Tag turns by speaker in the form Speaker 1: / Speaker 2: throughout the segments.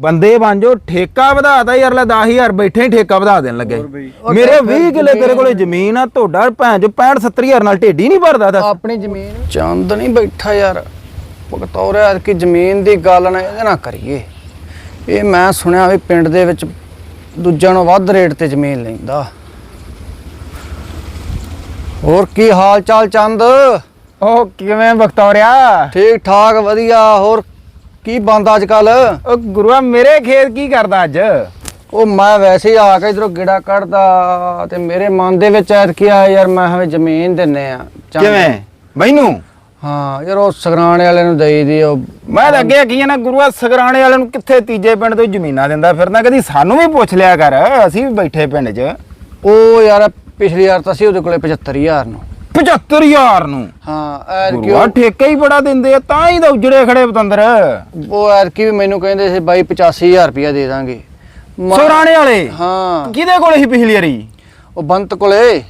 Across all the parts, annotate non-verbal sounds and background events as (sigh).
Speaker 1: ਬੰਦੇ ਬਣ ਜੋ ਠੇਕਾ ਵਧਾਤਾ ਯਾਰ ਲੈ 10000 ਬੈਠੇ ਹੀ ਠੇਕਾ ਵਧਾ ਦੇਣ ਲੱਗੇ।
Speaker 2: ਬਈ।
Speaker 1: ਮੇਰੇ 20 ਕਿੱਲੇ ਤੇਰੇ ਕੋਲੇ ਜ਼ਮੀਨ ਆ। ਤੁਹਾਡਾ ਭੈਣ ਜੋ 65 70000 ਨਾਲ ਢੇਡੀ ਨਹੀਂ ਭਰਦਾ ਦੱਸ
Speaker 2: ਆਪਣੀ ਜ਼ਮੀਨ। ਚੰਦ ਨਹੀਂ ਬੈਠਾ ਯਾਰ। ਭਗਤੌਰਿਆ ਕਿ ਜ਼ਮੀਨ ਦੀ ਗੱਲ ਨਾ ਇਹਦੇ ਨਾਲ ਕਰੀਏ। ਇਹ ਮੈਂ ਸੁਣਿਆ ਵੀ ਪਿੰਡ ਦੇ ਵਿੱਚ ਦੂਜਿਆਂ ਨੂੰ ਵੱਧ ਰੇਟ ਤੇ ਜ਼ਮੀਨ ਲੈਂਦਾ। ਹੋਰ ਕੀ ਹਾਲ ਚਾਲ ਚੰਦ?
Speaker 1: ਉਹ ਕਿਵੇਂ ਬਖਤੌਰਿਆ
Speaker 2: ਠੀਕ ਠਾਕ ਵਧੀਆ। ਹੋਰ ਕੀ ਬੰਦਾ ਅੱਜ ਕੱਲ
Speaker 1: ਉਹ ਗੁਰੂਆ ਮੇਰੇ ਖੇਤ ਕੀ ਕਰਦਾ ਅੱਜ?
Speaker 2: ਉਹ ਮੈਂ ਵੈਸੇ ਹੀ ਆ ਕੇ ਇਧਰੋਂ ਗਿੜਾ ਕੱਢਦਾ ਤੇ ਮੇਰੇ ਮਨ ਦੇ ਵਿੱਚ ਐਤ ਕੀ ਆਇਆ ਯਾਰ ਮੈਂ ਹਵੇ ਜ਼ਮੀਨ ਦਿੰਨੇ ਆ ਚੰਦ।
Speaker 1: ਕਿਵੇਂ? ਮੈਨੂੰ?
Speaker 2: ਹਾਂ ਯਾਰ ਉਹ ਸਗਰਾਣੇ ਵਾਲੇ ਨੂੰ ਦੇਈ ਦੀ ਉਹ
Speaker 1: ਮੈਂ ਤਾਂ ਅੱਗੇ ਕੀ ਆ ਨਾ ਗੁਰੂਆ ਸਗਰਾਣੇ ਵਾਲਿਆਂ ਨੂੰ ਕਿੱਥੇ ਤੀਜੇ ਪਿੰਡ ਤੋਂ ਜ਼ਮੀਨਾਂ ਦਿੰਦਾ ਫਿਰਦਾ ਕਦੀ ਸਾਨੂੰ ਵੀ ਪੁੱਛ ਲਿਆ ਕਰ ਅਸੀਂ ਵੀ ਬੈਠੇ ਪਿੰਡ 'ਚ।
Speaker 2: ਉਹ ਯਾਰ ਪਿਛਲੀ ਵਾਰ ਤਾਂ ਸੀ ਉਹਦੇ ਕੋਲੇ 75000 ਨੂੰ।
Speaker 1: 75000 ਨੂੰ।
Speaker 2: ਹਾਂ ਐਰ
Speaker 1: ਗੁਰੂਆ ਠੇਕਾ ਹੀ ਬੜਾ ਦਿੰਦੇ ਆ ਤਾਂ ਹੀ ਤਾਂ ਉਜੜੇ ਖੜੇ ਪਤੰਦਰ।
Speaker 2: ਉਹ ਐਰ ਕੀ ਵੀ ਮੈਨੂੰ ਕਹਿੰਦੇ ਸੀ ਬਾਈ 85000 ਰੁਪਇਆ ਦੇ ਦਾਂਗੇ। ਮੈਂ-
Speaker 1: ਸਗਰਾਣੇ ਵਾਲੇ?
Speaker 2: ਹਾਂ।
Speaker 1: ਕਿਹਦੇ ਕੋਲੇ ਸੀ ਪਿਛਲੀ ਵਾਰੀ?
Speaker 2: ਉਹ ਬੰਤ ਕੋਲੇ।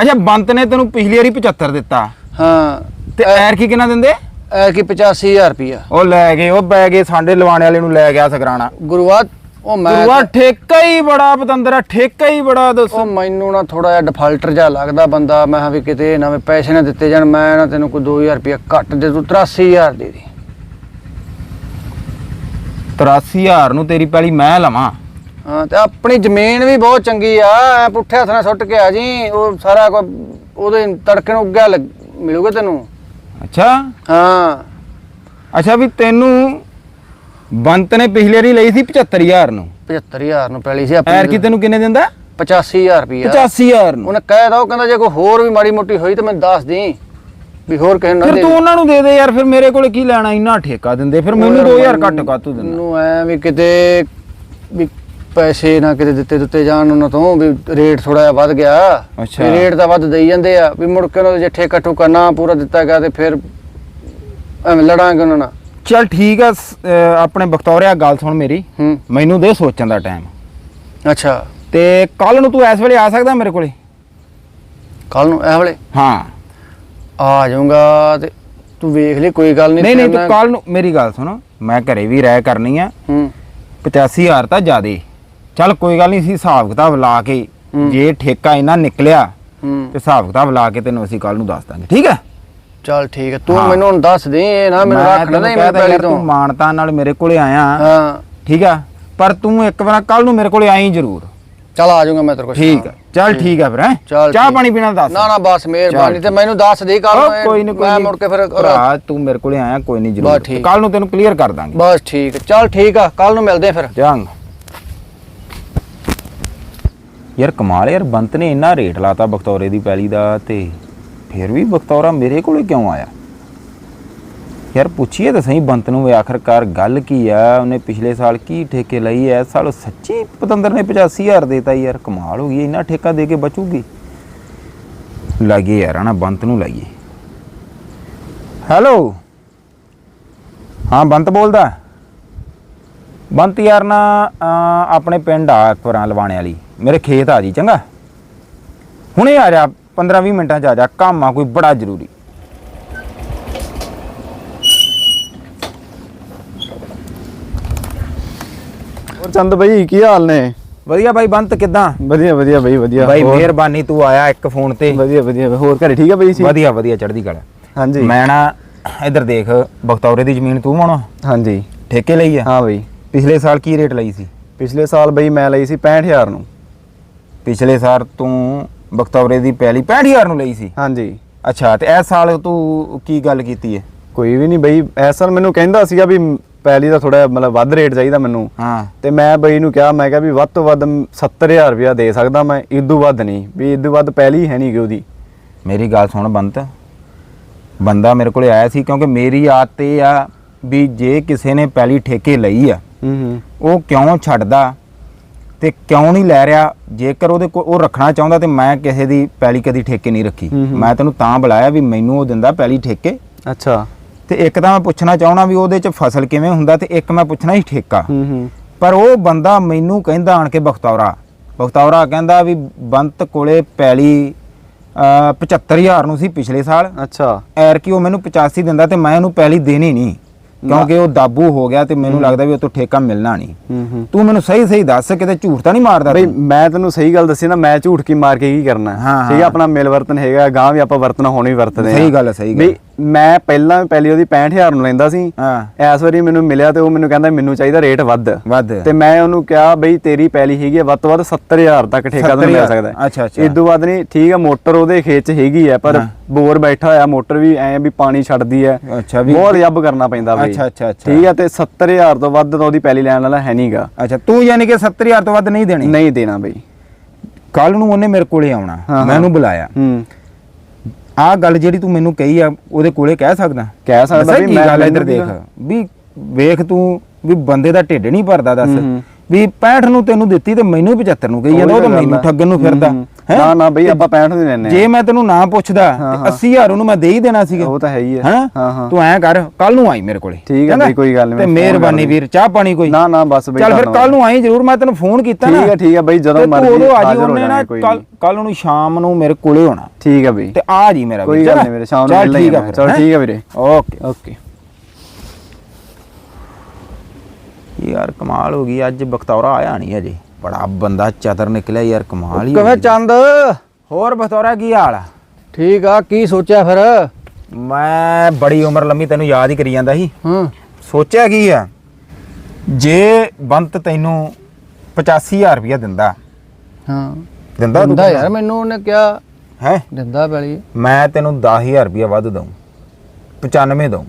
Speaker 1: ਅੱਛਾ ਬੰਤ ਨੇ ਤੈਨੂੰ ਪਿਛਲੀ ਵਾਰੀ 75 ਦਿੱਤਾ।
Speaker 2: ਹਾਂ।
Speaker 1: ਤੇ ਐਰ ਕੀ ਕਿੰਨਾ ਦਿੰਦੇ?
Speaker 2: ਐਰ ਕੀ 85000 ਰੁਪਇਆ।
Speaker 1: ਉਹ ਲੈ ਗਏ ਉਹ ਬੈ ਗਏ ਸਾਡੇ ਲਵਾਣੇ ਵਾਲੇ ਨੂੰ ਲੈ ਗਿਆ ਸਗਰਾਣਾ।
Speaker 2: ਗੁਰੂਆ ਉਹ ਮੈਂ
Speaker 1: ਗੁਰੂਆ ਠੇਕਾ ਹੀ ਬੜਾ ਪਤੰਦਰ ਠੇਕਾ ਹੀ ਬੜਾ ਦੱਸ।
Speaker 2: ਉਹ ਮੈਨੂੰ ਨਾ ਥੋੜਾ ਜਿਹਾ ਡਿਫਾਲਟਰ ਜਿਹਾ ਲੱਗਦਾ ਬੰਦਾ ਮੈਂ ਕਿਹਾ ਵੀ ਕਿਤੇ ਨਵੇਂ ਪੈਸੇ ਨਾ ਦਿੱਤੇ ਜਾਣ ਮੈਂ ਨਾ ਤੈਨੂੰ ਕੋਈ 2000 ਰੁਪਇਆ ਘੱਟ ਦੇ ਤੂੰ 83000 ਦੇ ਦੇ।
Speaker 1: 83000 ਨੂੰ ਤੇਰੀ ਪਹਿਲੀ ਮੈਂ ਲਵਾਂ।
Speaker 2: ਹਾਂ ਤੇ ਆਪਣੀ ਜ਼ਮੀਨ ਵੀ ਬਹੁਤ ਚੰਗੀ ਆ ਐ ਪੁੱਠੇ ਹੱਥ ਨਾਲ ਸੁੱਟ ਕੇ ਆ ਜੀ ਉਹ ਸਾਰਾ ਕੁਝ ਉਹਦੇ ਤੜਕੇ ਨੂੰ ਉੱਗਿਆ ਲੱਗ- ਮਿਲੂਗਾ ਤੈਨੂੰ।
Speaker 1: ਅੱਛਾ?
Speaker 2: ਹਾਂ।
Speaker 1: ਅੱਛਾ ਵੀ ਤੈਨੂੰ ਬੰਤ ਨੇ ਪਿਛਲੀ ਵਾਰੀ ਲਈ ਸੀ 75000 ਨੂੰ।
Speaker 2: 75000 ਨੂੰ ਪੈਲੀ ਸੀ
Speaker 1: ਐਰ ਕੀ
Speaker 2: ਆਪਣੀ
Speaker 1: ਤੈਨੂੰ ਕਿੰਨੇ ਦਿੰਦਾ?
Speaker 2: 85000 ਰੁਪਇਆ
Speaker 1: 85000 ਨੂੰ।
Speaker 2: ਉਹਨੇ ਕਹਿ ਦੋ ਕਹਿੰਦਾ ਜੇ ਕੋਈ ਹੋਰ ਵੀ ਮਾੜੀ ਮੋਟੀ ਹੋਈ ਤਾਂ ਮੈਨੂੰ ਦੱਸ ਦੀ ਵੀ ਹੋਰ ਕਿਸੇ ਨੂੰ ਨਾ
Speaker 1: ਫਿਰ
Speaker 2: ਦੇ
Speaker 1: ਤੂੰ ਉਹਨਾਂ ਨੂੰ ਦੇ ਦੇ ਯਾਰ ਫਿਰ ਮੇਰੇ ਕੋਲੇ ਕੀ ਲੈਣਾ ਇੰਨਾ ਠੇਕਾ ਦਿੰਦੇ। ਫਿਰ ਮੈਨੂੰ 2000 ਘੱਟ ਕਾਤੂ ਦਿੰਦਾ?
Speaker 2: ਨੂੰ ਐ ਵੀ ਕਿਤੇ ਵੀ ਪੈਸੇ ਨਾ ਕਿਤੇ ਦਿੱਤੇ ਦਿੱਤੇ ਜਾਣ ਉਹਨਾਂ ਤੋਂ ਵੀ ਰੇਟ ਥੋੜਾ ਜਿਹਾ ਵੱਧ ਗਿਆ।
Speaker 1: ਅੱਛਾ।
Speaker 2: ਵੀ ਰੇਟ ਤਾਂ ਵੱਧ ਦੇਈ ਜਾਂਦੇ ਆ ਵੀ ਮੁੜ ਕੇ ਉਹਨਾਂ ਦੇ ਜੇ ਠੇਕਾ ਠੁਕਾ ਨਾ ਪੂਰਾ ਦਿੱਤਾ ਗਿਆ ਤੇ ਫਿਰ ਐਵੇਂ ਲੜਾਂਗੇ ਉਹਨਾਂ ਨਾਲ।
Speaker 1: ਚੱਲ ਠੀਕ ਆ ਸ- ਅਹ ਆਪਣੇ ਬਖਤੌਰਿਆ ਗੱਲ ਸੁਣ ਮੇਰੀ।
Speaker 2: ਹੂੰ।
Speaker 1: ਮੈਨੂੰ ਦੇ ਸੋਚਣ ਦਾ ਟਾਈਮ
Speaker 2: ਅੱਛਾ।
Speaker 1: ਤੇ ਕੱਲ ਨੂੰ ਤੂੰ ਇਸ ਵੇਲੇ ਆ ਸਕਦਾ ਮੇਰੇ ਕੋਲੇ?
Speaker 2: ਕੱਲ ਨੂੰ ਇਹ ਵੇਲੇ?
Speaker 1: ਹਾਂ।
Speaker 2: ਆ ਜਾਊਂਗਾ ਤੇ ਤੂੰ ਵੇਖ ਲਈ ਕੋਈ ਗੱਲ ਨਹੀਂ
Speaker 1: ਨਹੀਂ ਨਹੀਂ ਤੂੰ ਕੱਲ ਨੂੰ ਮੇਰੀ ਗੱਲ ਸੁਣ। ਮੈਂ ਘਰੇ ਵੀ ਰਹਿ ਕਰਨੀ ਆ।
Speaker 2: ਹੂੰ।
Speaker 1: 85000 ਤਾਂ ਜ਼ਿਆਦੇ। ਚੱਲ ਕੋਈ ਗੱਲ ਨਹੀਂ ਅਸੀਂ ਹਿਸਾਬ ਕਿਤਾਬ ਲਾ ਕੇ। ਜੇ ਠੇਕਾ ਇਹਨਾਂ ਨਿਕਲਿਆ
Speaker 2: ਹੂੰ।
Speaker 1: ਤੇ ਹਿਸਾਬ ਕਿਤਾਬ ਲਾ ਕੇ ਤੈਨੂੰ ਅਸੀਂ ਕੱਲ ਨੂੰ ਦੱਸ ਦਾਂਗੇ। ਠੀਕ ਹੈ
Speaker 2: ਚੱਲ ਠੀਕ ਹੈ ਤੂੰ
Speaker 1: ਹਾਂ।
Speaker 2: ਮੈਨੂੰ ਹੁਣ ਦੱਸ ਦੇ ਇਹ ਨਾ ਮੈਨੂੰ
Speaker 1: ਮੈਂ
Speaker 2: ਰੱਖਣਾ
Speaker 1: ਤੈਨੂੰ
Speaker 2: ਨਹੀਂ ਮੈਂ
Speaker 1: ਕਹਿ ਤਾ
Speaker 2: ਪਹਿਲੀ
Speaker 1: ਯਾਰ
Speaker 2: ਤੋਂ
Speaker 1: ਤੂੰ। ਮਾਨਤਾ ਨਾਲ ਮੇਰੇ ਕੋਲੇ ਆਇਆ।
Speaker 2: ਹਾਂ।
Speaker 1: ਠੀਕ ਆ? ਪਰ ਤੂੰ ਇੱਕ ਵਾਰ ਕੱਲ ਨੂੰ ਮੇਰੇ ਕੋਲੇ ਆਈ ਜ਼ਰੂਰ।
Speaker 2: ਚੱਲ ਆ ਜਾਊਂਗਾ ਮੈਂ ਤੇਰੇ ਕੋਲ।
Speaker 1: ਠੀਕ ਆ। ਚੱਲ ਠੀਕ ਆ ਫਿਰ ਹੈਂ?
Speaker 2: ਚੱਲ
Speaker 1: ਚਾਹ
Speaker 2: ਠੀਕ।
Speaker 1: ਪਾਣੀ ਪੀਣਾ ਦੱਸ।
Speaker 2: ਨਾ ਨਾ ਬਸ ਮਿਹਰਬਾਨੀ ਤੇ ਮੈਨੂੰ ਦੱਸ ਦੇ ਕੱਲ
Speaker 1: ਉਹ ਕੋਈ ਨਹੀਂ ਕੋਈ
Speaker 2: ਮੈਂ
Speaker 1: ਨੀ।
Speaker 2: ਮੁੜ ਕੇ ਫਿਰ
Speaker 1: ਭਰਾ ਤੂੰ ਮੇਰੇ ਕੋਲੇ ਆਇਆ ਕੋਈ ਨਹੀਂ ਜ਼ਰੂਰ।
Speaker 2: ਠੀਕ।
Speaker 1: ਕੱਲ ਨੂੰ ਤੈਨੂੰ ਕਲੀਅਰ ਕਰ ਦਾਂਗੇ।
Speaker 2: ਬਸ ਠੀਕ। ਹੈ। ਚੱਲ ਠੀਕ ਆ ਕੱਲ ਨੂੰ ਮਿਲਦੇ ਆ ਫਿਰ।
Speaker 1: ਜਾਂਗ ਯਾਰ ਕਮਾਲ ਯਾਰ ਬੰਤ ਨੇ ਇੰਨਾ ਰੇਟ ਲਾਤਾ ਬਖਤੌਰੇ ਦੀ ਪੈਲੀ ਦਾ ਤੇ। ਫਿਰ ਵੀ ਬਖਤੌਰਾ ਮੇਰੇ ਕੋਲੇ ਕਿਉਂ ਆਇਆ? ਯਾਰ ਪੁੱਛੀਏ ਤਾਂ ਸਹੀ ਬੰਤ ਨੂੰ ਵੀ ਆਖਰਕਾਰ ਗੱਲ ਕੀ ਆ? ਉਹਨੇ ਪਿਛਲੇ ਸਾਲ ਕੀ ਠੇਕੇ ਲਈ ਐ? ਇਸ ਸਾਲ ਸੱਚੀ ਪਤੰਦਰ ਨੇ 85000 ਦੇਤਾ ਯਾਰ, ਕਮਾਲ ਹੋ ਗਈ, ਇੰਨਾ ਠੇਕਾ ਦੇ ਕੇ ਬਚੂਗੀ। ਲਾਈਏ ਯਾਰ ਹਨਾ ਬੰਤ ਨੂੰ ਲਾਈਏ। ਹੈਲੋ? ਹਾਂ, ਬੰਤ ਬੋਲਦਾ। ਬੰਤ ਯਾਰ ਨਾ ਆਪਣੇ ਪਿੰਡ ਆ ਇੱਕ ਵਾਰਾਂ ਲਵਾਣੇ ਵਾਲੀ। ਮੇਰੇ ਖੇਤ ਆ ਜੀ, ਚੰਗਾ। ਹੁਣੇ ਆ ਜਾ। 15 20 ਮਿੰਟਾਂ ਚ ਆ ਜਾ ਕੰਮ ਆ ਕੋਈ ਬੜਾ ਜ਼ਰੂਰੀ।
Speaker 3: ਹੋਰ ਚੰਦ ਬਾਈ ਕੀ ਹਾਲ ਨੇ?
Speaker 1: ਵਧੀਆ ਬਾਈ ਬੰਤ ਕਿਦਾਂ?
Speaker 3: ਵਧੀਆ ਵਧੀਆ ਬਾਈ ਵਧੀਆ।
Speaker 1: ਬਾਈ
Speaker 3: ਹੋਰ-
Speaker 1: ਮਿਹਰਬਾਨੀ ਤੂੰ ਆਇਆ ਇੱਕ ਫੋਨ ਤੇ।
Speaker 3: ਵਧੀਆ ਵਧੀਆ। ਹੋਰ ਘਰੇ ਠੀਕ ਆ ਬਾਈ ਸੀ
Speaker 1: ਵਧੀਆ ਵਧੀਆ ਚੜ੍ਹਦੀ ਕਲਾ।
Speaker 3: ਹਾਂਜੀ।
Speaker 1: ਮੈਂ ਨਾ ਇੱਧਰ ਦੇਖ ਬਖਤੌਰੇ ਦੀ ਜ਼ਮੀਨ ਤੂੰ ਮਾਣਾ
Speaker 3: ਹਾਂਜੀ।
Speaker 1: ਠੇਕੇ ਲਈ ਆ?
Speaker 3: ਹਾਂ ਬਾਈ।
Speaker 1: ਪਿਛਲੇ ਸਾਲ ਕੀ ਰੇਟ ਲਈ ਸੀ?
Speaker 3: ਪਿਛਲੇ ਸਾਲ ਬਾਈ ਮੈਂ ਲਈ ਸੀ 65000 ਨੂੰ।
Speaker 1: ਪਿਛਲੇ ਸਾਲ ਤੂੰ ਬਖਤੌਰੇ ਦੀ ਪਹਿਲੀ 65000 ਨੂੰ ਲਈ ਸੀ?
Speaker 3: ਹਾਂਜੀ।
Speaker 1: ਅੱਛਾ ਤੇ ਇਸ ਸਾਲ ਤੂੰ ਕੀ ਗੱਲ ਕੀਤੀ ਹੈ
Speaker 3: ਕੋਈ ਵੀ ਨਹੀਂ ਬਾਈ ਇਸ ਸਾਲ ਮੈਨੂੰ ਕਹਿੰਦਾ ਸੀਗਾ ਵੀ ਪੈਲੀ ਦਾ ਥੋੜਾ ਮਤਲਬ ਵੱਧ ਰੇਟ ਚਾਹੀਦਾ ਮੈਨੂੰ।
Speaker 1: ਹਾਂ।
Speaker 3: ਤੇ ਮੈਂ ਬਾਈ ਨੂੰ ਕਿਹਾ ਮੈਂ ਕਿਹਾ ਵੀ ਵੱਧ ਤੋਂ ਵੱਧ 70000 ਰੁਪਇਆ ਦੇ ਸਕਦਾ ਮੈਂ ਇਦੋਂ ਵੱਧ ਨਹੀਂ ਵੀ ਇਦੋਂ ਵੱਧ ਪਹਿਲੀ ਹੈ ਨਹੀਂ ਕਿ ਉਹਦੀ।
Speaker 1: ਮੇਰੀ ਗੱਲ ਸੁਣ ਬੰਤ। ਬੰਦਾ ਮੇਰੇ ਕੋਲੇ ਆਇਆ ਸੀ ਕਿਉਂਕਿ ਮੇਰੀ ਆਦਤ ਇਹ ਆ ਵੀ ਜੇ ਕਿਸੇ ਨੇ ਪਹਿਲੀ ਠੇਕੇ ਲਈ ਆ
Speaker 3: ਹੂੰ ਹੂੰ।
Speaker 1: ਉਹ ਕਿਉਂ ਛੱਡਦਾ? ਤੇ ਕਿਉਂ ਨਹੀਂ ਲੈ ਰਿਹਾ? ਜੇਕਰ ਉਹਦੇ ਕੋਲ ਉਹ ਰੱਖਣਾ ਚਾਹੁੰਦਾ ਤੇ ਮੈਂ ਕਿਸੇ ਦੀ ਪਹਿਲੀ ਕਦੀ ਠੇਕੇ ਨਹੀਂ ਰੱਖੀ। ਮੈਂ ਤੈਨੂੰ ਤਾਂ ਬੁਲਾਇਆ ਵੀ ਮੈਨੂੰ ਉਹ ਦਿੰਦਾ ਪਹਿਲੀ ਠੇਕੇ।
Speaker 3: ਅੱਛਾ।
Speaker 1: ਤੇ ਇੱਕ ਤਾਂ ਮੈਂ ਪੁੱਛਣਾ ਚਾਹਣਾ ਵੀ ਉਹਦੇ ਚ ਫਸਲ ਕਿਵੇਂ ਹੁੰਦਾ ਤੇ ਇੱਕ ਮੈਂ ਪੁੱਛਣਾ ਠੇਕਾ।
Speaker 3: ਹੂੰ ਹੂੰ।
Speaker 1: ਪਰ ਉਹ ਬੰਦਾ ਮੈਨੂੰ ਕਹਿੰਦਾ ਆਣ ਕੇ ਬਖਤੌਰਾ। ਬਖਤੌਰਾ ਕਹਿੰਦਾ ਵੀ ਬੰਤ ਕੋਲੇ ਪੈਲੀ ਅਹ 75000 ਨੂੰ ਸੀ ਪਿਛਲੇ ਸਾਲ।
Speaker 3: ਅੱਛਾ।
Speaker 1: ਐਰ ਕਿ ਉਹ ਮੈਨੂੰ 85 ਦਿੰਦਾ ਤੇ ਮੈਂ ਉਹਨੂੰ ਪੈਲੀ ਦੇਣੀ ਨਹੀਂ। ਕਿਉਂਕਿ ਉਹ ਦਾਬੂ ਹੋ ਗਿਆ ਤੇ ਮੈਨੂੰ ਲੱਗਦਾ ਵੀ ਉਹ ਤੋਂ ਠੇਕਾ ਮਿਲਣਾ ਨਹੀਂ ਤੂੰ ਮੈਨੂੰ ਸਹੀ ਸਹੀ ਦੱਸ ਕਿਤੇ ਝੂਠ ਤਾਂ ਨਹੀਂ ਮਾਰਦਾ
Speaker 3: ਬਈ? ਮੈਂ ਤੈਨੂੰ ਸਹੀ ਗੱਲ ਦੱਸੀ ਨਾ ਮੈਂ ਝੂਠ ਕੀ ਮਾਰ ਕੇ ਕੀ ਕਰਨਾ ਠੀਕ ਹੈ। ਆਪਣਾ ਮਿਲ ਵਰਤਨ ਹੈਗਾ ਗਾਂ ਵੀ ਆਪਾਂ ਵਰਤਣਾ ਹੁਣ ਵਰਤਦੇ
Speaker 1: ਸਹੀ। ਗੱਲ ਹੈ, ਸਹੀ ਗੱਲ
Speaker 3: ਬਈ ਮੈਂ ਪਹਿਲਾਂ ਪਹਿਲੀ ਉਹਦੀ 65000 ਨੂੰ ਲੈਂਦਾ ਸੀ।
Speaker 1: ਹਾਂ।
Speaker 3: ਇਸ ਵਾਰੀ ਮੈਨੂੰ ਮਿਲਿਆ ਤੇ ਉਹ ਮੈਨੂੰ ਕਹਿੰਦਾ ਮੈਨੂੰ ਚਾਹੀਦਾ ਰੇਟ ਵੱਧ।
Speaker 1: ਵੱਧ।
Speaker 3: ਤੇ ਮੈਂ ਉਹਨੂੰ ਕਿਹਾ ਬਈ ਤੇਰੀ ਪੈਲੀ ਹੈਗੀ ਆ ਵੱਧ ਤੋਂ ਵੱਧ 70000 ਤੱਕ ਠੇਕਾ ਤੈਨੂੰ ਮਿਲ
Speaker 1: 70,000
Speaker 3: ਸਕਦਾ। ਹੈ।
Speaker 1: ਅੱਛਾ, ਅੱਛਾ।
Speaker 3: ਇਸ ਤੋਂ ਵੱਧ ਨਹੀਂ ਠੀਕ ਹੈ ਮੋਟਰ ਉਹਦੇ ਖੇਤ 'ਚ ਹੈਗੀ ਹੈ ਪਰ। ਬੋਰ ਬੈਠਾ ਹੋਇਆ ਮੋਟਰ ਵੀ ਐ ਵੀ ਪਾਣੀ ਛੱਡਦੀ ਹੈ
Speaker 1: ਅੱਛਾ ਵੀ
Speaker 3: ਬਹੁਤ ਜੱਬ ਕਰਨਾ ਪੈਂਦਾ ਬਈ।
Speaker 1: ਅੱਛਾ, ਅੱਛਾ, ਅੱਛਾ।
Speaker 3: ਠੀਕ ਹੈ ਤੇ 70000 ਤੋਂ ਵੱਧ ਤਾਂ ਉਹਦੀ ਪੈਲੀ ਲੈਣ ਵਾਲਾ ਹੈ ਨਹੀਂਗਾ
Speaker 1: ਅੱਛਾ ਤੂੰ ਯਾਨੀ ਕਿ 70000 ਤੋਂ ਵੱਧ ਨਹੀਂ ਦੇਣੀ?
Speaker 3: ਨਹੀਂ ਦੇਣਾ ਬਈ।
Speaker 1: ਕੱਲ ਨੂੰ ਉਹਨੇ ਮੇਰੇ ਕੋਲੇ ਆਉਣਾ। ਮੈਂ ਉਹਨੂੰ ਬੁਲਾਇਆ।
Speaker 3: ਹੂੰ।
Speaker 1: ਆਹ ਗੱਲ ਜਿਹੜੀ ਤੂੰ ਮੈਨੂੰ ਕਹੀ ਆ ਉਹਦੇ ਕੋਲੇ ਕਹਿ ਸਕਦਾ
Speaker 3: ਕਹਿ ਸਕਦਾ ਵੀ ਮੈਂ
Speaker 1: ਗੱਲ ਇੱਧਰ ਦੇਖ ਵੀ ਵੇਖ ਤੂੰ ਵੀ ਬੰਦੇ ਦਾ ਢਿੱਡ ਨਹੀਂ ਭਰਦਾ ਦੱਸ। ਵੀ 65 ਨੂੰ ਤੈਨੂੰ ਦਿੱਤੀ ਤੇ ਮੈਨੂੰ 75 ਨੂੰ ਕਹੀ ਜਾਂਦਾ ਉਹ ਤਾਂ ਮੈਨੂੰ। ਠੱਗਣ ਨੂੰ ਫਿਰਦਾ?
Speaker 3: ਨਾ ਨਾ ਬਈ ਆਪਾਂ 65 ਨੂੰ ਲੈਣੇ
Speaker 1: ਜੇ ਮੈਂ ਤੈਨੂੰ ਨਾ ਪੁੱਛਦਾ
Speaker 3: ਹਾਂ,
Speaker 1: ਤੇ
Speaker 3: ਹਾਂ।
Speaker 1: 80000 ਉਹਨੂੰ ਮੈਂ ਦੇ ਹੀ ਦੇਣਾ ਸੀਗਾ।
Speaker 3: ਉਹ ਤਾਂ ਹੈ ਹੀ ਹੈ।
Speaker 1: ਹੈਂ?
Speaker 3: ਹਾਂ ਹਾਂ।
Speaker 1: ਤੂੰ ਐਂ ਕਰ ਕੱਲ ਨੂੰ ਆਈ ਮੇਰੇ ਕੋਲੇ।
Speaker 3: ਠੀਕ ਹੈ? ਬਈ, ਕੋਈ ਗੱਲ ਨੀ,
Speaker 1: ਤੇ ਮਿਹਰਬਾਨੀ ਵੀਰ ਚਾਹ ਪਾਣੀ ਕੋਈ।
Speaker 3: ਨਾ ਨਾ ਬਸ ਬਈ
Speaker 1: ਚੱਲ ਫਿਰ। ਕੱਲ ਨੂੰ ਆਈ ਜਰੂਰ ਮੈਂ ਤੈਨੂੰ ਫੋਨ ਕੀਤਾ ਨਾ।
Speaker 3: ਠੀਕ ਹੈ ਠੀਕ ਹੈ ਬਈ ਜਦੋਂ ਮਰਜ਼ੀ
Speaker 1: ਉਦੋਂ ਆ ਜੀ ਉਹਨੇ ਨਾ ਕੱਲ
Speaker 3: ਨਹੀਂ
Speaker 1: ਕੱਲ ਨੂੰ। ਸ਼ਾਮ ਨੂੰ ਮੇਰੇ ਕੋਲੇ ਹੋਣਾ।
Speaker 3: ਠੀਕ ਹੈ ਬਈ।
Speaker 1: ਤੇ ਆ ਜੀ ਮੇਰਾ
Speaker 3: ਕੋਈ
Speaker 1: ਵੀਰ,
Speaker 3: ਗੱਲ? ਨਹੀਂ ਵੀਰੇ ਸ਼ਾਮ ਨੂੰ
Speaker 1: ਚੱਲ
Speaker 3: ਮਿਲਣਾ ਹੀ
Speaker 1: ਠੀਕ
Speaker 3: ਆ
Speaker 1: ਆ
Speaker 3: ਮੈਂ।
Speaker 1: ਫਿਰ,
Speaker 3: ਚਲੋ? ਠੀਕ ਹੈ ਵੀਰੇ।
Speaker 1: Okay
Speaker 3: okay.
Speaker 1: ਯਾਰ ਕਮਾਲ ਹੋ ਗਈ ਅੱਜ ਬਖਤੌਰਾ ਆਇਆ ਨਹੀਂ ਅਜੇ ਬੜਾ ਬੰਦਾ ਚਤਰ ਨਿਕਲਿਆ ਯਾਰ ਕਮਾਲ ਹੀ
Speaker 2: ਕਿਵੇਂ। ਚੰਦ?
Speaker 1: ਹੋਰ ਬਖਤੌਰਾ ਕੀ ਹਾਲ ਆ?
Speaker 2: ਠੀਕ ਆ ਕੀ ਸੋਚਿਆ ਫਿਰ?
Speaker 1: ਮੈਂ ਬੜੀ ਉਮਰ ਲੰਮੀ ਤੈਨੂੰ ਯਾਦ ਹੀ ਕਰੀ ਜਾਂਦਾ ਸੀ।
Speaker 2: ਹੂੰ।
Speaker 1: ਸੋਚਿਆ ਕੀ ਆ? ਜੇ ਬੰਤ ਤੈਨੂੰ 85000 ਰੁਪਇਆ ਦਿੰਦਾ।
Speaker 2: ਹਾਂ।
Speaker 1: ਦਿੰਦਾ
Speaker 2: ਦਿੰਦਾ ਯਾਰ ਮੈਨੂੰ ਉਹਨੇ ਕਿਹਾ।
Speaker 1: ਹੈ?
Speaker 2: ਦਿੰਦਾ ਪੈਲੀ।
Speaker 1: ਮੈਂ ਤੈਨੂੰ 10000 ਰੁਪਇਆ ਵੱਧ ਦਊਂ 95 ਦਊਂ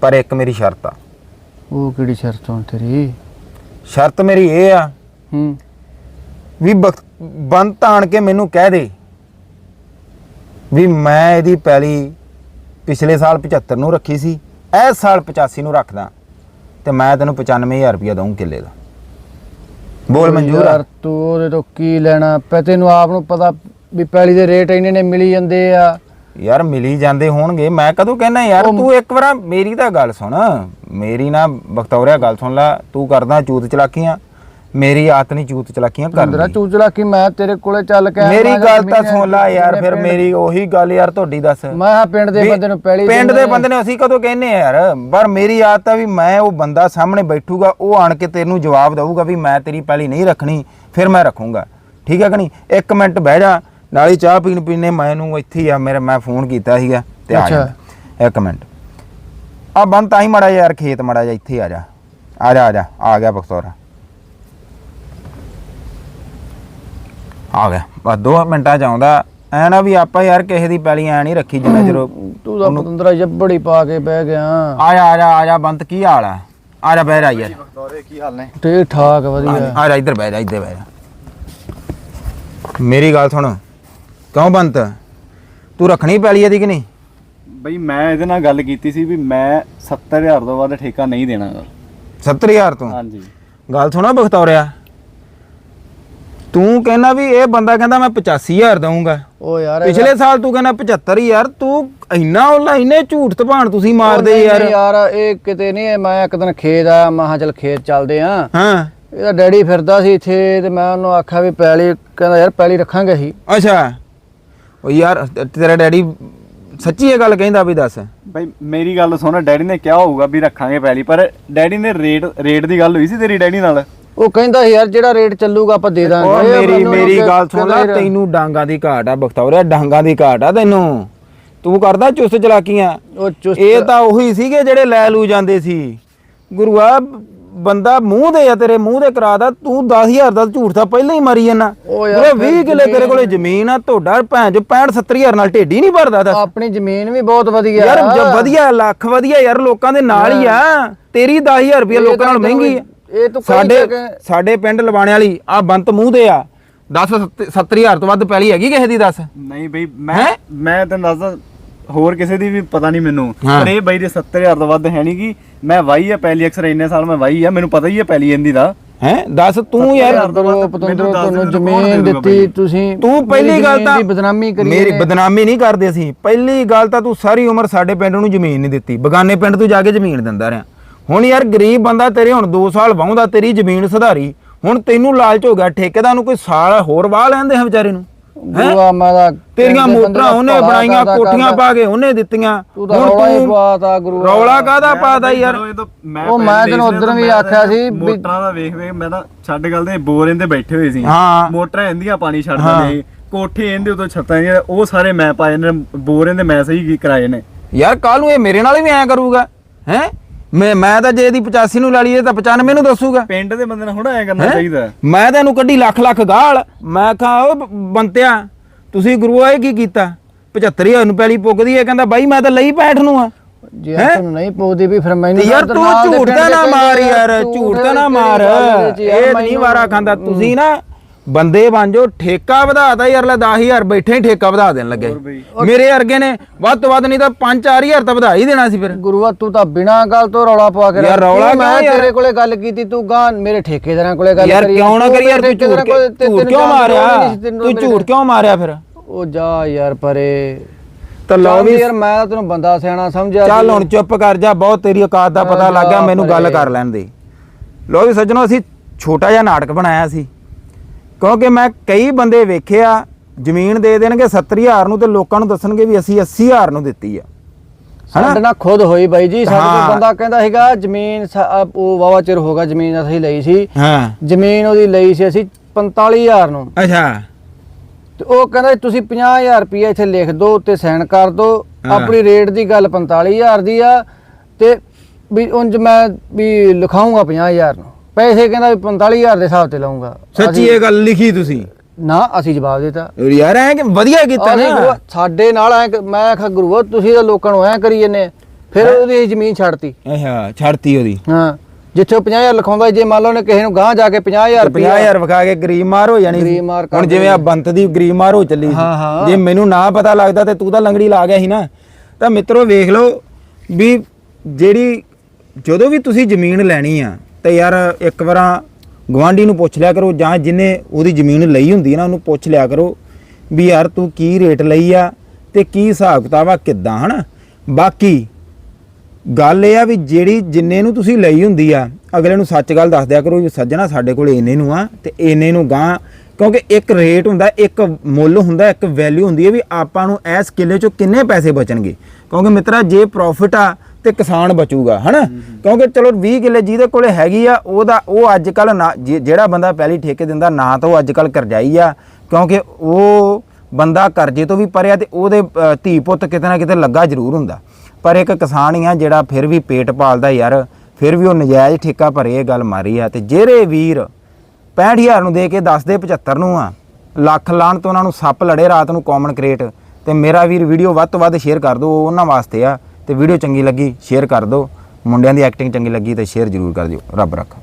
Speaker 1: ਪਰ ਇੱਕ ਮੇਰੀ ਸ਼ਰਤ ਆ।
Speaker 2: ਉਹ ਕਿਹੜੀ ਸ਼ਰਤ ਹੁਣ ਤੇਰੀ?
Speaker 1: ਸ਼ਰਤ ਮੇਰੀ ਇਹ ਆ
Speaker 2: ਹੂੰ।
Speaker 1: ਵੀ ਬੰਤ ਆਣ ਕੇ ਮੈਨੂੰ ਕਹਿ ਦੇ ਵੀ ਮੈਂ ਇਹਦੀ ਪੈਲੀ ਪਿਛਲੇ ਸਾਲ 75 ਨੂੰ ਰੱਖੀ ਸੀ ਇਸ ਸਾਲ 85 ਨੂੰ ਰੱਖਦਾ ਤੇ ਮੈਂ ਤੈਨੂੰ 95000 ਰੁਪਇਆ ਦਊਂ ਕਿੱਲੇ ਦਾ। ਬੋਲ ਮਨਜ਼ੂਰ ਆ।
Speaker 2: ਤੂੰ ਉਹਦੇ ਤੋਂ ਕੀ ਲੈਣਾ? ਪੈ ਤੈਨੂੰ ਆਪ ਨੂੰ ਪਤਾ ਵੀ ਪੈਲੀ ਦੇ ਰੇਟ ਇੰਨੇ ਨੇ ਮਿਲੀ ਜਾਂਦੇ ਆ।
Speaker 1: ਯਾਰ ਮਿਲੀ ਜਾਂਦੇ ਹੋਣਗੇ। ਮੈਂ ਕਦੋਂ ਕਹਿਣਾ ਯਾਰ ਤੂੰ ਇੱਕ ਵਾਰ ਮੇਰੀ ਤਾਂ ਗੱਲ ਸੁਣ। ਮੇਰੀ ਨਾ ਬਖਤੌਰਿਆ ਗੱਲ ਸੁਣ ਲੈ। ਤੂੰ ਕਰਦਾ ਚੂਤ ਚਲਾਕੀਆਂ। ਮੇਰੀ ਆਤ ਨਹੀਂ ਚੂਤ ਚਲਾਕੀਆਂ
Speaker 2: ਅੰਦਰਾ
Speaker 1: ਕਰਦੀ
Speaker 2: ਚੂਚਲਾ ਕਿ ਮੈਂ ਤੇਰੇ ਕੋਲੇ ਚੱਲ ਕੇ ਆਇਆ,
Speaker 1: ਮੇਰੀ
Speaker 2: ਮੈਂ
Speaker 1: ਗੱਲ ਤਾਂ
Speaker 2: ਜ਼ਮੀਨ
Speaker 1: ਸੁਣ ਲੈ ਯਾਰ ਫਿਰ ਮੇਰੀ ਉਹੀ ਗੱਲ ਯਾਰ ਤੁਹਾਡੀ ਦੱਸ।
Speaker 2: ਮੈਂ ਕਿਹਾ ਪਿੰਡ ਦੇ
Speaker 1: ਵੀ
Speaker 2: ਬੰਦੇ ਨੂੰ ਪੈਲੀ
Speaker 1: ਪਿੰਡ ਦੇ ਬੰਦੇ ਨੇ ਅਸੀਂ ਕਦੋਂ ਕਹਿੰਨੇ ਆ ਯਾਰ? ਪਰ ਮੇਰੀ ਆਦਤ ਆ ਵੀ ਮੈਂ ਉਹ ਬੰਦਾ ਸਾਹਮਣੇ ਬੈਠੂਗਾ ਉਹ ਆਣ ਕੇ ਤੈਨੂੰ ਜਵਾਬ ਦਊਗਾ ਵੀ ਮੈਂ ਤੇਰੀ ਪੈਲੀ ਨਹੀਂ ਰੱਖਣੀ ਫਿਰ ਮੈਂ ਰੱਖੂੰਗਾ। ਠੀਕ ਹੈ ਕਿ ਨਹੀਂ? ਇੱਕ ਮਿੰਟ ਬਹਿ ਜਾ ਨਾਲੇ ਚਾਹ ਪੀਣ ਪੀਣੇ ਮੈਨੂੰ ਇੱਥੇ ਹੀ ਆ ਮੇਰੇ ਮੈਂ ਫੋਨ ਕੀਤਾ ਸੀਗਾ ਤੇ ਆ
Speaker 2: ਅੱਛਾ।
Speaker 1: ਜਾ। ਇੱਕ ਮਿੰਟ। ਆ ਬੰਦ ਤਾਂ ਹੀ ਮੜਾ ਯਾਰ ਖੇਤ ਮੜਾ ਜਾ ਇੱਥੇ ਆ ਜਾ। ਆ ਜਾ ਆ ਜਾ ਆ ਗਿਆ ਬਖਤੌਰਾ ਆ ਗਿਆ। ਬਸ 2 ਮਿੰਟਾਂ ਚ ਆਉਂਦਾ। ਐ ਨਾ ਵੀ ਆਪਾਂ ਯਾਰ ਕਿਸੇ ਦੀ ਪੈਲੀ ਐ ਨਹੀਂ ਰੱਖੀ ਜਿੰਨਾ ਚਿਰ ਉਹ- (clears throat)
Speaker 2: ਤੂੰ ਤਾਂ ਪਤੰਦਰਾ ਜੱਬੜੀ ਪਾ ਕੇ ਬਹਿ ਗਿਆ।
Speaker 1: ਆ ਜਾ ਆ ਜਾ ਆ ਜਾ ਬੰਤ ਕੀ ਹਾਲ ਆ? ਆ ਜਾ ਬਹਿ ਜਾ ਯਾਰ
Speaker 3: ਦੋਰੇ ਕੀ ਹਾਲ ਨੇ?
Speaker 2: ਠੀਕ ਠਾਕ ਵਧੀਆ।
Speaker 1: ਆ ਜਾ ਇੱਧਰ ਬਹਿ ਜਾ ਇੱਧਰ ਬਹਿ ਜਾ। ਮੇਰੀ ਗੱਲ ਸੁਣ। ਕਿਉਂ ਬੰਤ? ਤੂੰ ਰੱਖਣੀ ਪੈਲੀ ਇਹਦੀ ਕਿ ਨਹੀਂ?
Speaker 3: ਬਈ ਮੈਂ ਇਹਦੇ ਨਾਲ ਗੱਲ ਕੀਤੀ ਸੀ ਵੀ ਮੈਂ 70000 ਤੋਂ ਵੱਧ ਠੇਕਾ ਨਹੀਂ ਦੇਣਾ
Speaker 1: 70000 ਤੋਂ?
Speaker 3: ਹਾਂਜੀ।
Speaker 1: ਗੱਲ ਸੁਣਾ ਬਖਤੌਰਿਆ। ਤੂੰ ਕਹਿੰਦਾ ਵੀ ਇਹ ਬੰਦਾ ਕਹਿੰਦਾ ਮੈਂ 85000 ਦਊਂਗਾ।
Speaker 2: ਉਹ ਯਾਰ
Speaker 1: ਪਿਛਲੇ ਸਾਲ ਤੂੰ ਕਹਿੰਦਾ 75 ਯਾਰ ਤੂੰ ਇੰਨਾ ਉਹਲਾ ਇੰਨੇ ਝੂਠ ਤਪਾਣ ਤੁਸੀਂ ਮਾਰਦੇ
Speaker 2: ਨਹੀਂ,
Speaker 1: ਯਾਰ।
Speaker 2: ਨਹੀਂ ਯਾਰ ਇਹ ਕਿਤੇ ਨਹੀਂ ਮੈਂ ਇੱਕ ਦਿਨ ਖੇਤ ਆਇਆ ਮੈਂ ਕਿਹਾ ਚੱਲ ਖੇਤ ਚੱਲਦੇ ਆ।
Speaker 1: ਹਾਂ।
Speaker 2: ਇਹਦਾ ਡੈਡੀ ਫਿਰਦਾ ਸੀ ਇੱਥੇ ਤੇ ਮੈਂ ਉਹਨੂੰ ਆਖਿਆ ਵੀ ਪੈਲੀ ਕਹਿੰਦਾ ਯਾਰ ਪੈਲੀ ਰੱਖਾਂਗੇ ਅਸੀਂ।
Speaker 1: ਅੱਛਾ। ਉਹ ਯਾਰ ਤੇ- ਤੇਰਾ ਡੈਡੀ ਸੱਚੀ ਇਹ ਗੱਲ ਕਹਿੰਦਾ ਵੀ ਦੱਸ।
Speaker 3: ਬਈ ਮੇਰੀ ਗੱਲ ਸੁਣ ਡੈਡੀ ਨੇ ਕਿਹਾ ਹੋਊਗਾ ਵੀ ਰੱਖਾਂਗੇ ਪਹਿਲੀ ਪਰ ਡੈਡੀ ਨੇ ਰੇਟ ਰੇਟ ਦੀ ਗੱਲ ਹੋਈ ਸੀ ਤੇਰੀ ਡੈਡੀ ਨਾਲ?
Speaker 2: ਉਹ ਕਹਿੰਦਾ ਯਾਰ ਜਿਹੜਾ ਰੇਟ ਚੱਲੂਗਾ ਆਪਾਂ ਦੇ ਦਾਂਗੇ।
Speaker 1: ਉਹ ਮੇਰੀ ਮੇਰੀ ਗੱਲ ਸੁਣ ਲੈ ਤੈਨੂੰ ਡਾਂਗਾ ਦੀ ਘਾਟ ਆ ਬਖਤੌਰਿਆ ਡਾਂਗਾ ਦੀ ਘਾਟ ਆ ਤੈਨੂੰ। ਤੂੰ ਕਰਦਾ ਚੁਸਤ ਚਲਾਕੀਆਂ।
Speaker 2: ਉਹ ਚੁਸਤ
Speaker 1: ਇਹ ਤਾਂ ਉਹੀ ਸੀਗੇ ਜਿਹੜੇ ਲੈ ਲੂ ਜਾਂਦੇ ਸੀ। ਗੁਰੂਆ ਬੰਦਾ ਮੂੰਹ ਦੇ ਆ ਤੇਰੇ ਮੂੰਹ ਦੇ ਕਰਾਦਾ ਤੂੰ 10000 ਦਾ ਝੂਠ ਤਾਂ ਪਹਿਲਾਂ ਹੀ ਮਾਰੀ ਜਾਂਦਾ।
Speaker 2: ਉਹ ਯਾਰ
Speaker 1: ਵੀਰੇ
Speaker 2: ਫਿਰ
Speaker 1: 20 ਕਿੱਲੇ ਤੇਰੇ ਕੋਲੇ ਜ਼ਮੀਨ ਆ ਤੁਹਾਡਾ ਭੈਣ ਚ 65 70000 ਨਾਲ ਢੇਡੀ ਨਹੀਂ ਭਰਦਾ ਦੱਸ
Speaker 2: ਆਪਣੀ ਜ਼ਮੀਨ ਵੀ ਬਹੁਤ ਵਧੀਆ
Speaker 1: ਯਾਰ ਜ- ਵਧੀਆ ਲੱਖ ਵਧੀਆ ਯਾਰ ਲੋਕਾਂ ਦੇ ਨਾਲ ਹੀ ਆ। ਤੇਰੀ 10000 ਰੁਪਏ ਲੋਕਾਂ ਨਾਲ
Speaker 2: ਤਾਂ
Speaker 1: ਮਹਿੰਗੀ ਆ।
Speaker 2: ਇਹ ਤੂੰ
Speaker 1: ਸਾਡੇ ਸਾਡੇ ਪਿੰਡ ਲਵਾਣੇ ਵਾਲੀ ਆ ਬੰਤ ਮੂੰਹ ਦੇ ਆ। 10 70000 ਤੋਂ ਵੱਧ ਪੈਲੀ ਹੈਗੀ ਕਿਸੇ ਦੀ ਦੱਸ?
Speaker 3: ਨਹੀਂ ਬਈ ਮੈਂ
Speaker 1: ਹੈਂ?
Speaker 3: ਮੈਂ ਤੈਨੂੰ ਦੱਸਦਾ ਹੋਰ ਕਿਸੇ ਦੀ ਵੀ ਪਤਾ ਨਹੀਂ ਮੈਨੂੰ।
Speaker 1: ਹਾਂ।
Speaker 3: ਪਰ ਇਹ ਬਈ ਦੇ 70000 ਤੋਂ ਵੱਧ ਹੈ ਨਹੀਂ ਕਿ ਮੈਂ ਵਾਈ ਆ ਪਹਿਲੀ ਅਕਸਰ ਇੰਨੇ ਸਾਲ ਮੈਂ ਵਾਈ ਆ ਮੈਨੂੰ ਪਤਾ ਹੀ ਆ ਪਹਿਲੀ ਇੰਦੀ ਦਾ।
Speaker 1: ਹੈ? ਦੱਸ ਤੂੰ ਯਾਰ।
Speaker 2: ਪਤੰਦਰੋ ਤੁਹਾਨੂੰ ਜ਼ਮੀਨ ਦਿੱਤੀ? ਤੁਸੀਂ
Speaker 1: ਤੂੰ ਪਹਿਲੀ ਗੱਲ ਤਾਂ
Speaker 2: ਬਦਨਾਮੀ ਕਰੀ
Speaker 1: ਮੇਰੀ। ਬਦਨਾਮੀ ਨਹੀਂ ਕਰਦੇ ਸੀ ਪਹਿਲੀ ਗੱਲ ਤਾਂ ਤੂੰ ਸਾਰੀ ਉਮਰ ਸਾਡੇ ਪਿੰਡ ਨੂੰ ਜ਼ਮੀਨ ਨਹੀਂ ਦਿੱਤੀ। ਬਗਾਨੇ ਪਿੰਡ ਤੂੰ ਜਾ ਕੇ ਜ਼ਮੀਨ ਦਿੰਦਾ ਰਿਹਾ। ਹੁਣ ਯਾਰ ਗਰੀਬ ਬੰਦਾ ਤੇਰੇ ਹੁਣ 2 ਸਾਲ ਵਾਹੁੰਦਾ ਤੇਰੀ ਜ਼ਮੀਨ ਸੁਧਾਰੀ ਹੁਣ ਤੈਨੂੰ ਲਾਲਚ ਹੋ ਗਿਆ ਠੇਕੇਦਾਰ ਨੂੰ ਕੋਈ ਸਾਲ ਹੋਰ ਵਾਹ ਲੈਂਦੇ ਆ ਵਿਚਾਰੇ ਨੂੰ
Speaker 2: ਗੁਰੂਆ ਮੈਂ ਤਾਂ
Speaker 1: ਤੇਰੀਆਂ ਮੋਟਰਾਂ ਉਹਨੇ ਬਣਾਈਆਂ ਕੋਠੀਆਂ। ਪਾ ਕੇ ਉਹਨੇ ਦਿੱਤੀਆਂ
Speaker 2: ਤੂੰ ਤਾਂ ਰੌਲਾ ਹੀ ਪਾਤਾ ਗੁਰੂ
Speaker 1: ਰੌਲਾ ਕਾਦਾ ਪਾਦਾ ਯਾਰ
Speaker 2: ਉਹ ਮੈਂ ਤੈਨੂੰ ਉਧਰ ਵੀ ਆਖਿਆ ਸੀ
Speaker 3: ਮੋਟਰਾਂ ਦਾ ਵੇਖ ਵੇਖ ਮੈਂ ਤਾਂ ਛੱਡ ਗੱਲ ਦੇ ਬੋਰ ਇਹਦੇ ਬੈਠੇ ਹੋਏ ਸੀ
Speaker 1: ਹਾਂ।
Speaker 3: ਮੋਟਰਾਂ ਇਹਦੀਆਂ ਪਾਣੀ ਛੱਡ
Speaker 1: ਹਾਂ।
Speaker 3: ਦਿੰਦੇ ਸੀ। ਕੋਠੇ ਇਹਦੇ ਉਦੋਂ ਛੱਤਾਂ ਦੀਆਂ ਉਹ ਸਾਰੇ ਮੈਂ ਪਾਏ ਨੇ ਬੋਰ ਇਹਦੇ ਮੈਂ ਸਹੀ ਕੀ ਕਰਾਏ ਨੇ
Speaker 1: ਯਾਰ ਕੱਲ ਨੂੰ ਇਹ ਮੇਰੇ ਨਾਲ ਵੀ ਐਂ ਕਰੂਗਾ ਹੈ ਮੈਂ ਮੈਂ ਤਾਂ ਜੇ ਇਹਦੀ 85 ਨੂੰ ਲਾ ਲਈਏ ਤਾਂ 95 ਨੂੰ ਦੱਸੂਗਾ।
Speaker 3: ਪਿੰਡ ਦੇ ਬੰਦੇ ਨਾਲ ਹੁਣ ਐ ਕਰਨਾ
Speaker 1: ਹੈਂ?
Speaker 3: ਚਾਹੀਦਾ।
Speaker 1: ਮੈਂ ਤਾਂ ਇਹਨੂੰ ਕੱਢੀ ਲੱਖ ਲੱਖ ਗਾਲ। ਮੈਂ ਕਹਾ ਉਹ ਬ- ਬੰਤਿਆ ਤੁਸੀਂ ਗੁਰੂ ਆਏ ਕੀ ਕੀਤਾ? 75000 ਨੂੰ ਪੈਲੀ ਪੁੱਗਦੀ ਹੈ ਕਹਿੰਦਾ ਬਾਈ ਮੈਂ ਤਾਂ ਲਈ 65 ਨੂੰ ਆ।
Speaker 2: ਜੇ
Speaker 1: ਹੈਂ?
Speaker 2: ਤੈਨੂੰ ਨਹੀਂ ਪੋਦੀ ਵੀ ਫਿਰ ਮੈਨੂੰ
Speaker 1: ਤੇ ਯਾਰ
Speaker 2: ਤਾਂ
Speaker 1: ਝੂਠ ਤਾਂ
Speaker 2: ਦੇ
Speaker 1: ਨਾ ਮਾਰ ਯਾਰ
Speaker 2: ਝੂਠ
Speaker 1: ਤਾਂ
Speaker 2: ਦੀ
Speaker 1: ਨਾ ਮਾਰ। ਇਹ ਨਹੀਂ ਵਾਰਾ ਖਾਂਦਾ। ਤੁਸੀਂ ਨਾ ਬੰਦੇ ਬਣ ਜਾਓ ਠੇਕਾ ਵਧਾਤਾ ਯਾਰ ਲੈ 10000 ਬੈਠੇ ਹੀ ਠੇਕਾ ਵਧਾ ਦੇਣ ਲੱਗੇ। ਮੇਰੇ ਵਰਗੇ ਨੇ ਵੱਧ ਤੋਂ ਵੱਧ ਨਹੀਂ ਤਾਂ 5-4000 ਤਾਂ ਵਧਾ ਹੀ ਦੇਣਾ ਸੀ ਫਿਰ।
Speaker 2: ਗੁਰੂਆ ਤੂੰ ਤਾਂ ਬਿਨਾਂ ਗੱਲ ਤੋਂ ਰੌਲਾ ਪਵਾ ਕੇ
Speaker 1: ਯਾਰ ਰੌਲਾ
Speaker 2: ਮੈਂ
Speaker 1: ਯਾਰ?
Speaker 2: ਤੇਰੇ ਕੋਲੇ ਗੱਲ ਕੀਤੀ ਤੂੰ ਗਾਂ ਮੇਰੇ ਠੇਕੇਦਾਰਾਂ ਕੋਲੇ ਗੱਲ
Speaker 1: ਯਾਰ
Speaker 2: ਕਰੀ
Speaker 1: ਕਿਉਂ ਨਾ ਕਰੀ ਯਾਰ ਤੂੰ ਝੂਠ ਕਿਉਂ ਮਾਰਿਆ? ਤੂੰ ਝੂਠ ਕਿਉਂ ਮਾਰਿਆ ਫਿਰ?
Speaker 2: ਉਹ ਜਾ ਯਾਰ ਪਰੇ।
Speaker 1: ਤਾਂ ਲਓ ਵੀ
Speaker 2: ਯਾਰ ਮੈਂ ਤਾਂ ਤੈਨੂੰ ਬੰਦਾ ਸਿਆਣਾ ਸਮਝਿਆ
Speaker 1: ਚੱਲ। ਹੁਣ ਚੁੱਪ ਕਰ ਜਾ ਬਹੁਤ ਤੇਰੀ ਔਕਾਤ ਦਾ ਪਤਾ ਲੱਗ ਗਿਆ ਮੈਨੂੰ ਗੱਲ ਕਰ ਲੈਣ ਦੇ। ਲੋ ਵੀ ਸੱਜਣੋ ਅਸੀਂ ਛੋਟਾ ਜਿਹਾ ਨਾਟਕ ਬਣਾਇਆ ਸੀ। ਕਿਉਂਕਿ ਮੈਂ ਕਈ ਬੰਦੇ ਵੇਖਿਆ ਜ਼ਮੀਨ ਦੇ ਦੇਣਗੇ 70000 ਨੂੰ ਤੇ ਲੋਕਾਂ ਨੂੰ ਦੱਸਣਗੇ ਵੀ ਅਸੀਂ 80000 ਨੂੰ ਦਿੱਤੀ ਆ।
Speaker 2: ਸਾਡੇ ਨਾਲ ਖੁਦ ਹੋਈ ਬਾਈ ਜੀ ਸਾਡੇ। ਕੋਲ ਬੰਦਾ ਕਹਿੰਦਾ ਸੀਗਾ ਜ਼ਮੀਨ ਉਹ ਵਾਵਾ ਚਿਰ ਹੋਗਾ ਜ਼ਮੀਨ ਅਸੀਂ ਲਈ ਸੀ।
Speaker 1: ਹਾਂ।
Speaker 2: ਜ਼ਮੀਨ ਉਹਦੀ ਲਈ ਸੀ ਅਸੀਂ 45000 ਨੂੰ।
Speaker 1: ਅੱਛਾ।
Speaker 2: ਤੇ ਉਹ ਕਹਿੰਦਾ ਤੁਸੀਂ 50000 ਰੁਪਏ ਇੱਥੇ ਲਿਖ ਦਿਓ ਉੱਤੇ ਸਾਈਨ ਕਰ ਦਿਓ। ਆਪਣੀ ਰੇਟ ਦੀ ਗੱਲ 45000 ਦੀ ਆ ਤੇ ਵੀ ਉਂਝ ਮੈਂ ਵੀ ਲਿਖਾਉਂਗਾ 50000 ਨੂੰ। ਪੈਸੇ ਕਹਿੰਦਾ ਵੀ 45000 ਦੇ ਹਿਸਾਬ ਤੇ ਲਵਾਂਗਾ
Speaker 1: ਸੱਚੀ ਇਹ ਗੱਲ ਲਿਖੀ ਤੁਸੀਂ?
Speaker 2: ਨਾ ਅਸੀਂ ਜਵਾਬ ਦਿੱਤਾ।
Speaker 1: ਯਾਰ ਐ ਕਿ ਵਧੀਆ ਕੀਤਾ ਨਾ।
Speaker 2: ਸਾਡੇ ਨਾਲ ਐ ਮੈਂ ਆਖਿਆ ਗੁਰੂਆ ਤੁਸੀਂ ਤਾਂ ਲੋਕਾਂ ਨੂੰ ਐ ਕਰੀ ਜੰਨੇ ਫਿਰ ਉਹਦੀ ਜ਼ਮੀਨ ਛੱਡਤੀ।
Speaker 1: ਅੱਛਾ ਛੱਡਤੀ ਉਹਦੀ।
Speaker 2: ਹਾਂ ਜਿੱਥੇ ਉਹ 50000 ਲਿਖਾਉਂਦਾ ਜੇ ਮੰਨ ਲਓ ਨੇ ਕਿਸੇ ਨੂੰ ਗਾਂ ਜਾ ਕੇ 50000 ਰੁਪਏ
Speaker 1: 50000 ਵਿਖਾ ਕੇ ਗਰੀਬ ਮਾਰ ਹੋ ਜਾਣੀ ਹੁਣ ਜਿਵੇਂ ਆ ਬੰਤ ਦੀ ਗਰੀਬ ਮਾਰ ਹੋ ਚੱਲੀ। ਜੇ ਮੈਨੂੰ ਨਾ ਪਤਾ ਲੱਗਦਾ ਤੇ ਤੂੰ ਤਾਂ ਲੰਗੜੀ ਲਾ ਗਿਆ ਸੀ ਨਾ। ਤਾਂ ਮਿੱਤਰੋ ਵੇਖ ਲਓ ਵੀ ਜਿਹੜੀ ਜਦੋਂ ਵੀ ਤੁਸੀਂ ਜ਼ਮੀਨ ਲੈਣੀ ਆ ਤੇ ਯਾਰ ਇੱਕ ਵਾਰਾਂ ਗਵਾਂਢੀ ਨੂੰ ਪੁੱਛ ਲਿਆ ਕਰੋ ਜਾਂ ਜਿਨੇ ਉਹਦੀ ਜ਼ਮੀਨ ਲਈ ਹੁੰਦੀ ਹੈ ਨਾ ਉਹਨੂੰ ਪੁੱਛ ਲਿਆ ਕਰੋ ਵੀ ਯਾਰ ਤੂੰ ਕੀ ਰੇਟ ਲਈ ਆ ਤੇ ਕੀ ਹਿਸਾਬ ਕਿਤਾਬ ਆ, ਕਿੱਦਾਂ, ਹਨਾ? ਬਾਕੀ ਗੱਲ ਇਹ ਆ ਵੀ ਜਿਹੜੀ ਜਿੰਨੇ ਨੂੰ ਤੁਸੀਂ ਲਈ ਹੁੰਦੀ ਆ, ਅਗਲੇ ਨੂੰ ਸੱਚ ਗੱਲ ਦੱਸ ਦਿਆ ਕਰੋ ਵੀ ਸੱਜਣਾ ਸਾਡੇ ਕੋਲ ਇੰਨੇ ਨੂੰ ਆ ਤੇ ਇੰਨੇ ਨੂੰ ਗਾਂ ਕਿਉਂਕਿ ਇੱਕ ਰੇਟ ਹੁੰਦਾ, ਇੱਕ ਮੁੱਲ ਹੁੰਦਾ, ਇੱਕ ਵੈਲਿਊ ਹੁੰਦੀ ਹੈ ਵੀ ਆਪਾਂ ਨੂੰ ਇਸ ਕਿੱਲੇ ਚੋਂ ਕਿੰਨੇ ਪੈਸੇ ਬਚਣਗੇ। ਕਿਉਂਕਿ ਮਿੱਤਰਾ, ਜੇ ਪ੍ਰੋਫਿਟ ਆ ਤੇ ਕਿਸਾਨ ਬਚੂਗਾ ਹਨਾ? ਕਿਉਂਕਿ ਚਲੋ 20 ਕਿੱਲੇ ਜਿਹਦੇ ਕੋਲੇ ਹੈਗੀ ਆ ਉਹਦਾ ਉਹ ਅੱਜ ਕੱਲ ਜਿਹੜਾ ਬੰਦਾ ਪਹਿਲੀ ਠੇਕੇ ਦਿੰਦਾ ਨਾ ਤਾਂ ਉਹ ਅੱਜ ਕੱਲ ਕਰਜ਼ਾਈ ਆ ਕਿਉਂਕਿ ਉਹ ਬੰਦਾ ਕਰਜ਼ੇ ਤੋਂ ਵੀ ਪਰਿਆ ਤੇ ਉਹਦੇ ਧੀ ਪੁੱਤ ਕਿਤੇ ਨਾ ਕਿਤੇ ਲੱਗਾ ਜ਼ਰੂਰ ਹੁੰਦਾ। ਪਰ ਇੱਕ ਕਿਸਾਨ ਹੀ ਆ ਜਿਹੜਾ ਫਿਰ ਵੀ ਪੇਟ ਪਾਲਦਾ ਯਾਰ ਫਿਰ ਵੀ ਉਹ ਨਜਾਇਜ਼ ਠੇਕਾ ਭਰੇ ਇਹ ਗੱਲ ਮਾਰੀ ਆ। ਤੇ ਜਿਹੜੇ ਵੀਰ 65000 ਨੂੰ ਦੇ ਕੇ 10 ਦੇ 75 ਨੂੰ ਆ ਲੱਖ ਲਾਣ ਤੋਂ ਉਹਨਾਂ ਨੂੰ ਸੱਪ ਲੜੇ ਰਾਤ ਨੂੰ ਕਾਮਨ ਕ੍ਰੀਏਟ ਤੇ ਮੇਰਾ ਵੀਰ ਵੀਡੀਓ ਵੱਧ ਤੋਂ ਵੱਧ ਸ਼ੇਅਰ ਕਰ ਦਿਓ ਉਹਨਾਂ ਵਾਸਤੇ ਆ। ਤੇ ਵੀਡੀਓ ਚੰਗੀ ਲੱਗੀ ਸ਼ੇਅਰ ਕਰ ਦਿਓ। ਮੁੰਡਿਆਂ ਦੀ ਐਕਟਿੰਗ ਚੰਗੀ ਲੱਗੀ ਤੇ ਸ਼ੇਅਰ ਜ਼ਰੂਰ ਕਰ ਦਿਓ। ਰੱਬ ਰੱਖਾ।